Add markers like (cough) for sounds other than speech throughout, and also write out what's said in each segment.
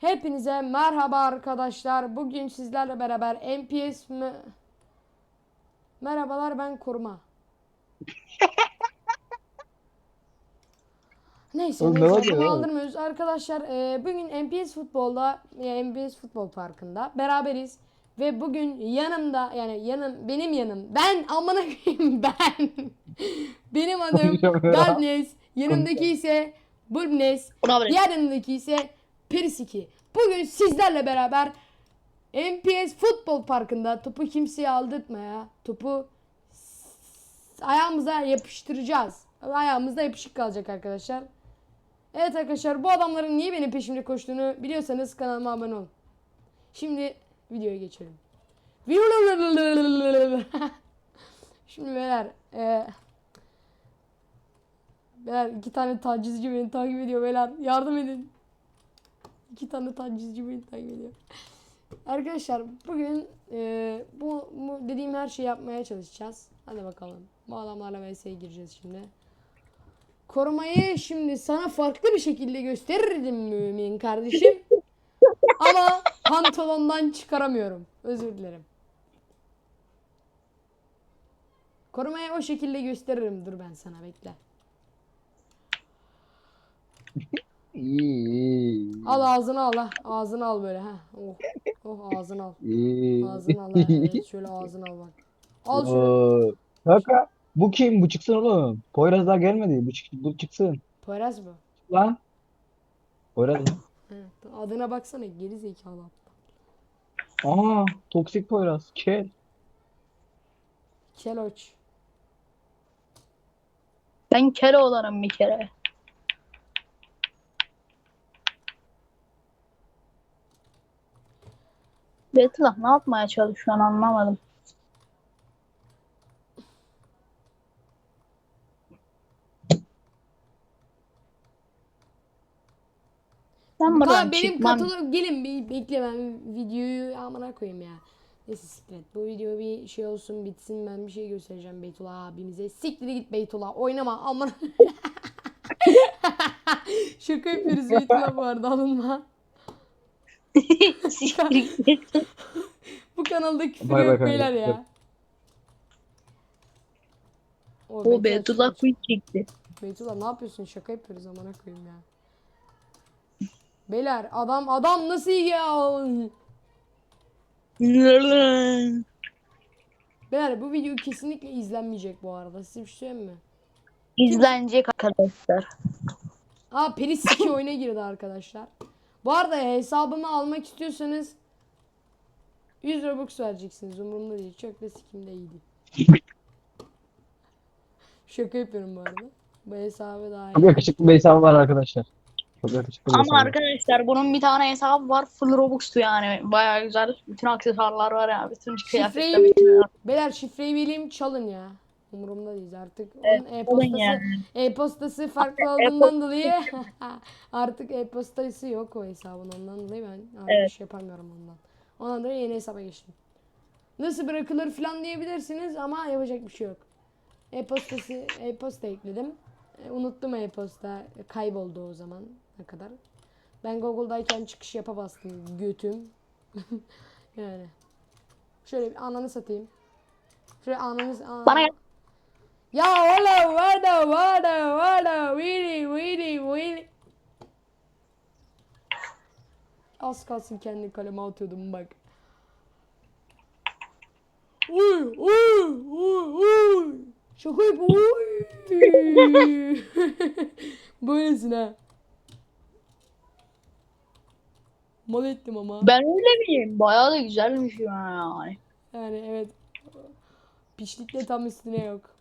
Hepinize merhaba arkadaşlar. Bugün sizlerle beraber NPS mi? Merhabalar ben koruma. (laughs) Neyse Oğlum ne neyse ya? bunu aldırmıyoruz. Arkadaşlar e, bugün NPS futbolda e, NPS futbol parkında beraberiz. Ve bugün yanımda yani yanım benim yanım ben amına koyayım (laughs) ben. benim adım. Darkness. Yanımdaki ise Bulbnes. Buna bırak. Diğer yanımdaki ise Perisiki. Bugün sizlerle beraber NPS Futbol Parkı'nda topu kimseye aldırtmaya, topu s- ayağımıza yapıştıracağız. Ayağımızda yapışık kalacak arkadaşlar. Evet arkadaşlar bu adamların niye benim peşimde koştuğunu biliyorsanız kanalıma abone olun. Şimdi videoya geçelim. (laughs) Şimdi beyler e, Beyler iki tane tacizci beni takip ediyor beyler. Yardım edin. İki tane tacizci beni takip. Arkadaşlar bugün e, bu, bu dediğim her şeyi yapmaya çalışacağız. Hadi bakalım. Bu adamlarla vs'ye gireceğiz şimdi. Korumayı şimdi sana farklı bir şekilde gösterirdim mümin kardeşim. Ama pantolondan çıkaramıyorum. Özür dilerim. Korumayı o şekilde gösteririm. Dur ben sana bekle. İyi. Al ağzını al ha. Ağzını al böyle ha. Oh. Oh ağzını al. İyi. Ağzını al ha. Evet, şöyle ağzını al bak. Al şunu. Kanka bu kim? Bu çıksın oğlum. Poyraz daha gelmedi. Bu, çık bu çıksın. Poyraz mı? Lan. Poyraz? Evet. Adına baksana geri zekalı. Aha. Toksik Poyraz. Kel. Keloç. Ben kere olanım bir kere. Betlah ne yapmaya çalışıyorsun anlamadım. Ben buradan Kanka benim çıkmam. katalog gelin bir bekle ben videoyu amına koyayım ya. Neyse siktir et. Bu video bir şey olsun bitsin ben bir şey göstereceğim Beytullah abimize. Siktir git Beytullah oynama amına. (laughs) Şaka yapıyoruz Beytullah bu arada alınma. Bu kanalda küfür Bay bay yok kanka. beyler ya. O, o Betullah kuyu çekti. Beytullah ne yapıyorsun? Şaka yapıyoruz amına koyayım ya. Beyler adam adam nasıl ya? Beyler bu video kesinlikle izlenmeyecek bu arada. Size bir şey söyleyeyim mi? İzlenecek arkadaşlar. Aa Peris 2 oyuna girdi arkadaşlar. Bu arada hesabımı almak istiyorsanız 100 Robux vereceksiniz. Umurumda değil. Çok da sikimde iyiydi. (laughs) Şaka yapıyorum bu arada. Bu hesabı daha Çok iyi. yakışıklı bir hesabı var arkadaşlar. Çok yakışıklı bir hesabı Ama var. arkadaşlar bunun bir tane hesabı var full Robux'tu yani. Baya güzel. Bütün aksesuarlar var ya. Bütün kıyafetler. Şifreyi bütün- Beyler şifreyi bileyim çalın ya. Umurumda değil artık. Evet, Onun e-postası, yani. e-postası farklı olduğundan (laughs) dolayı (laughs) artık e-postası yok o hesabın ondan dolayı ben artık Evet. şey yapamıyorum ondan. Ondan dolayı yeni hesaba geçtim. Nasıl bırakılır falan diyebilirsiniz ama yapacak bir şey yok. E-postası e-posta ekledim. E, unuttum e-posta kayboldu o zaman ne kadar. Ben Google'dayken çıkış yapa bastım götüm. (laughs) yani. Şöyle bir ananı satayım. Şöyle ananı ana- Bana. Ya oğlum vada vada vada vili vili vili. Az kalsın kendi kaleme atıyordum bak. Uy uy uy uy. Şaka yap uy. (laughs) Böylesin ha. Mal ettim ama. Ben öyle miyim? Bayağı da güzelmiş yani. Yani evet. Pişlikle tam üstüne yok.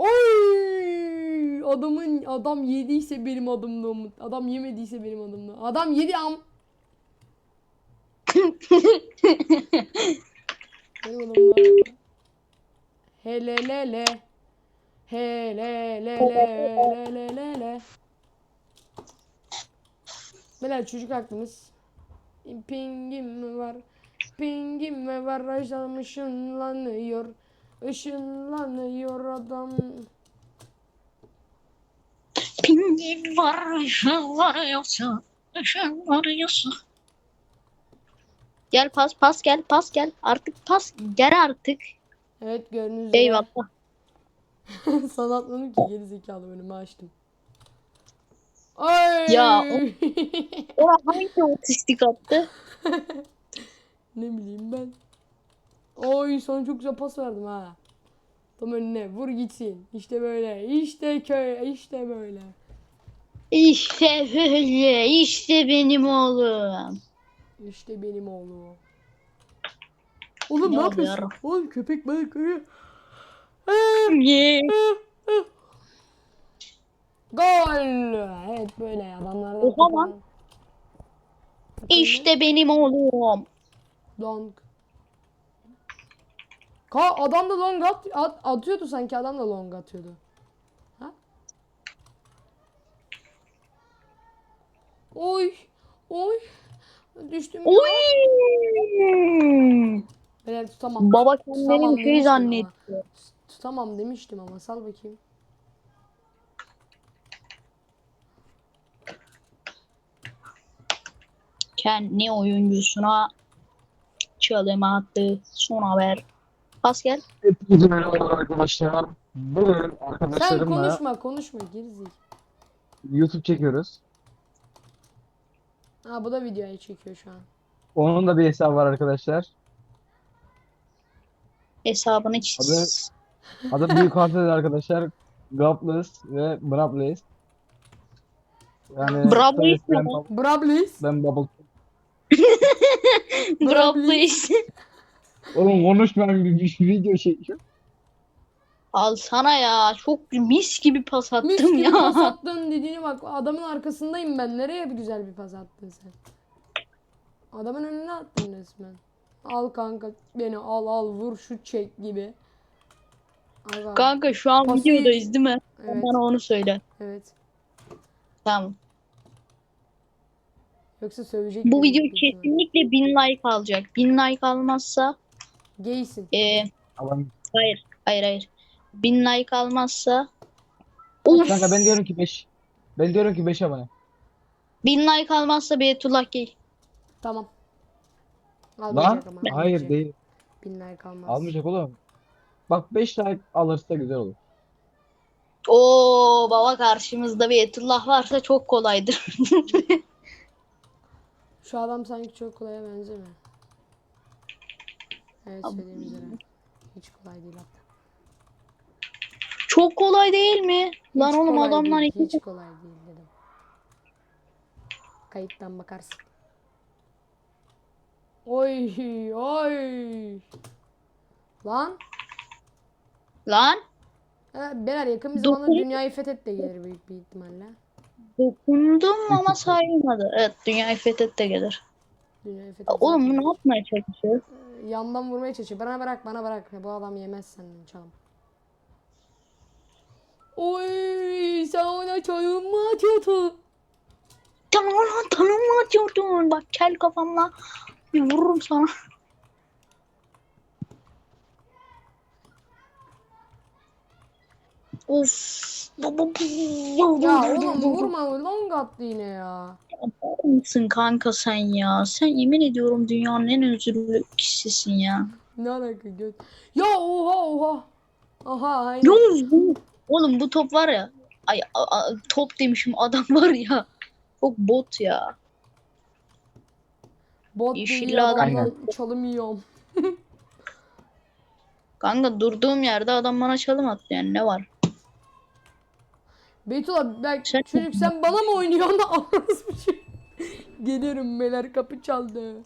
Oy! Adamın adam yediyse benim adımda umut. Adam yemediyse benim adımda. Adam yedi am. (laughs) benim adımda. Hele le le. Hele le le le le le le. Beyler çocuk aklımız. Pingim mi var? Pingim mi var? Ajan ışınlanıyor. Işınlanıyor adam. Ping Rengin var, ışın var yoksa, var yoksa. Gel pas pas gel pas gel. Artık pas gel artık. Evet gördüğünüz üzere. Eyvallah. (laughs) Sana atmadım ki geri zekalı önümü açtım. Ay. Ya, (laughs) O hangi otistik attı? ne bileyim ben. Oy sana çok güzel pas verdim ha. Tam önüne vur gitsin. İşte böyle. İşte köy. İşte böyle. İşte böyle, işte benim oğlum. İşte benim oğlum. Oğlum ne, Ne yapıyorsun? oluyor? Oğlum köpek balık. Gol. Evet böyle adamlardan. Oha lan. İşte benim oğlum. bir. Ka adam da long at, at- atıyordu sanki adam da long atıyordu. Ha? Oy. Oy. Düştüm. Oy. Beyler tutamam. Baba kendini bir şey demiştim ama. zannetti. Tutamam demiştim ama sal bakayım. Kendi oyuncusuna çalım attı. Son haber. Pas gel. Hepinize merhabalar arkadaşlar. Bugün Sen arkadaşlarımla konuşma konuşma gerizik. YouTube çekiyoruz. Ha bu da videoya çekiyor şu an. Onun da bir hesabı var arkadaşlar. Hesabını çiz. Adı büyük harfler arkadaşlar. Gapless ve Brabless. Yani Brabless ben, mi? Brablis. ben Bubble. (laughs) Bravo please. Oğlum konuşma bir, bir video çekiyor. Al sana ya. Çok mis gibi pas attım Mis gibi ya. pas (laughs) attın dediğini bak adamın arkasındayım ben. Nereye bir güzel bir pas attın sen? Adamın önüne attın resmen. Al kanka beni al al vur şu çek gibi. Al kanka. Kanka şu an Pası videodayız değil mi? Evet Bana onu söyle. evet. Tamam. Yoksa sövecek. Bu beni video büyük ihtimalle. kesinlikle 1000 like alacak. 1000 like almazsa Gaysin. e, Adam. hayır hayır hayır. 1000 like almazsa Of. Kanka ben diyorum ki 5. Ben diyorum ki 5 abone. 1000 like almazsa Beytullah gay. Tamam. Lan Almayacak ama. hayır almayacak. değil. Binler kalmaz. Almayacak oğlum. Bak 5 like alırsa güzel olur. Oo baba karşımızda Beytullah varsa çok kolaydır. (laughs) Şu adam sanki çok kolaya benzemiyor. Evet söylediğim üzere. Hiç kolay değil hatta. çok kolay değil mi? Lan Hiç oğlum kolay adamlar değil, hiç kolay değil dedim. Kayıttan bakarsın. Oy oy. Lan. Lan Ha, beyler yakın bir Dokun- zamanda dünyayı fethet de gelir büyük bir ihtimalle. dokundum ama sayılmadı. Evet dünyayı fethet de gelir. Dünyayı fethet. Oğlum bu ne yapmaya çalışıyor? Yandan vurmaya çalışıyor. Bana bırak bana bırak. Bu adam yemez senden çalım. Oy sen ona çalım mı atıyordun? Tamam lan tanım mı atıyordun? Bak kel kafamla bir vururum sana. Of. Ya oğlum vurma long attı yine ya. mısın kanka sen ya? Sen yemin ediyorum dünyanın en özürlü kişisin ya. Ne alaka göt. Ya oha oha. Aha aynen. Bu, oğlum bu top var ya. Ay a- a- top demişim adam (laughs) var ya. Çok bot ya. Bot Yeşilli değil adam. adamdan çalım yiyorum. (laughs) Kanka durduğum yerde adam bana çalım attı yani ne var? Beytullah bak Sen- çocuk sen bana mı oynuyorsun da anlasmışım. (laughs) Geliyorum beyler kapı çaldı.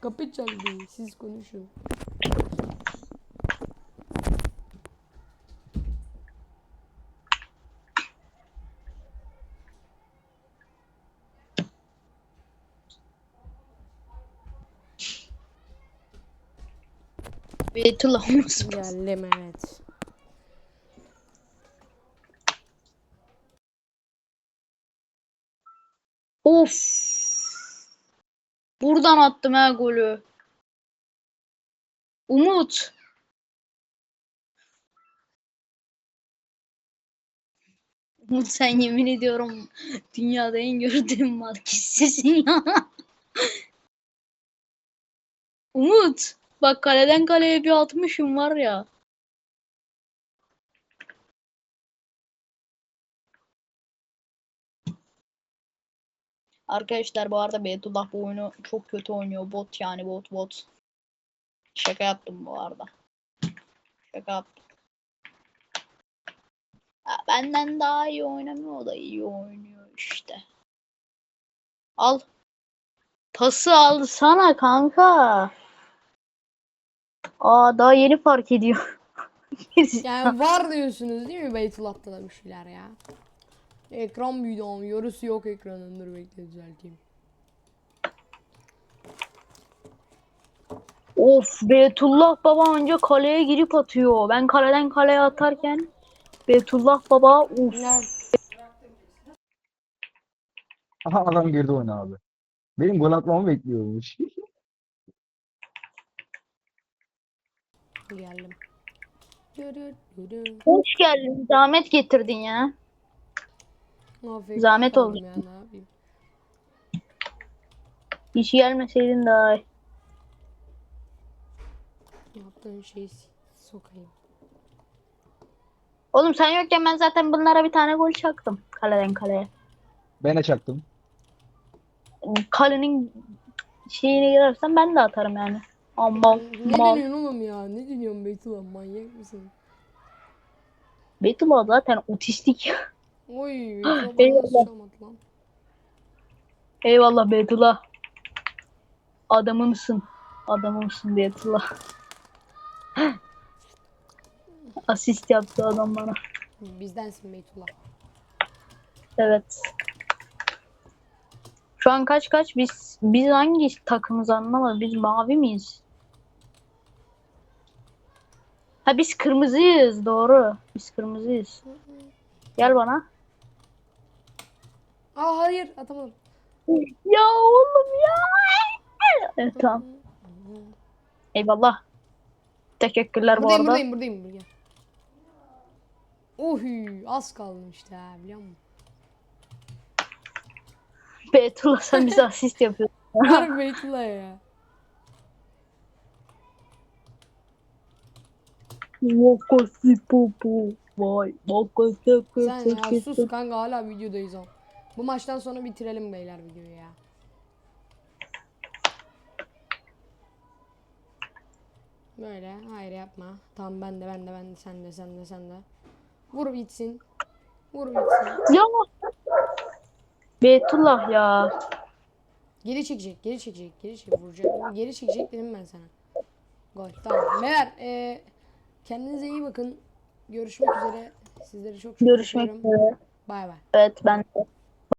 Kapı çaldı. Siz konuşun. Beytullah olmasın. Geldim evet. Of. Buradan attım ha golü. Umut. Umut sen yemin ediyorum dünyada en gördüğüm mal kişisin ya. (laughs) Umut bak kaleden kaleye bir atmışım var ya. Arkadaşlar bu arada Beytullah bu oyunu çok kötü oynuyor. Bot yani bot bot. Şaka yaptım bu arada. Şaka yaptım. Ya benden daha iyi oynamıyor o da iyi oynuyor işte. Al. Pası alsana kanka. Aa daha yeni fark ediyor. (laughs) Yani var diyorsunuz değil mi Beytullah'ta da bir şeyler ya. Ekran büyüdü ama yarısı yok ekranın. Dur bekle düzelteyim. Of Beytullah baba önce kaleye girip atıyor. Ben kaleden kaleye atarken Beytullah baba uf. Aha adam girdi oyuna abi. Benim gol atmamı bekliyormuş. (laughs) geldim. Hoş geldin. Zahmet getirdin ya. Afiyet Zahmet oldu. Ya, ne yapayım? Hiç gelmeseydin daha iyi. Yaptığın şeyi sokayım. Oğlum sen yokken ben zaten bunlara bir tane gol çaktım. Kaleden kaleye. Ben de çaktım. Kalenin şeyine girersen ben de atarım yani. Ama Ne mal. deniyorsun oğlum ya? Ne deniyorsun Beytullah? Manyak mısın? Beytullah zaten otistik. (laughs) Oy, (gasps) Eyvallah. lan? Eyvallah Beytullah. Adamımsın. Adamımsın Beytullah. (gasps) Asist yaptı adam bana. Bizdensin Beytullah. Evet. Şu an kaç kaç? Biz biz hangi takımız anlamadım. Biz mavi miyiz? Ha biz kırmızıyız doğru. Biz kırmızıyız. Gel bana. Aa hayır atamadım. Ya oğlum ya. Evet, tamam. Eyvallah. Teşekkürler bu Buradayım arada. buradayım buradayım. Gel. Ohy az kalmıştı ha biliyor musun? Beytullah sen bize (laughs) asist yapıyorsun. Harbi Beytullah ya. Vakası popo. Vay. Vakası Sen ya sus kanka hala videodayız o. Bu maçtan sonra bitirelim beyler videoyu ya. Böyle hayır yapma. Tamam ben de ben de ben de sen de sen de sen de. Vur bitsin. Vur bitsin. Ya. Beytullah ya. Geri çekecek, geri çekecek, geri çekecek, vuracak. Geri çekecek dedim ben sana. Gol. Tamam. Beyler e, kendinize iyi bakın. Görüşmek üzere. Sizleri çok çok Görüşmek üzere. Bay bay. Evet ben de.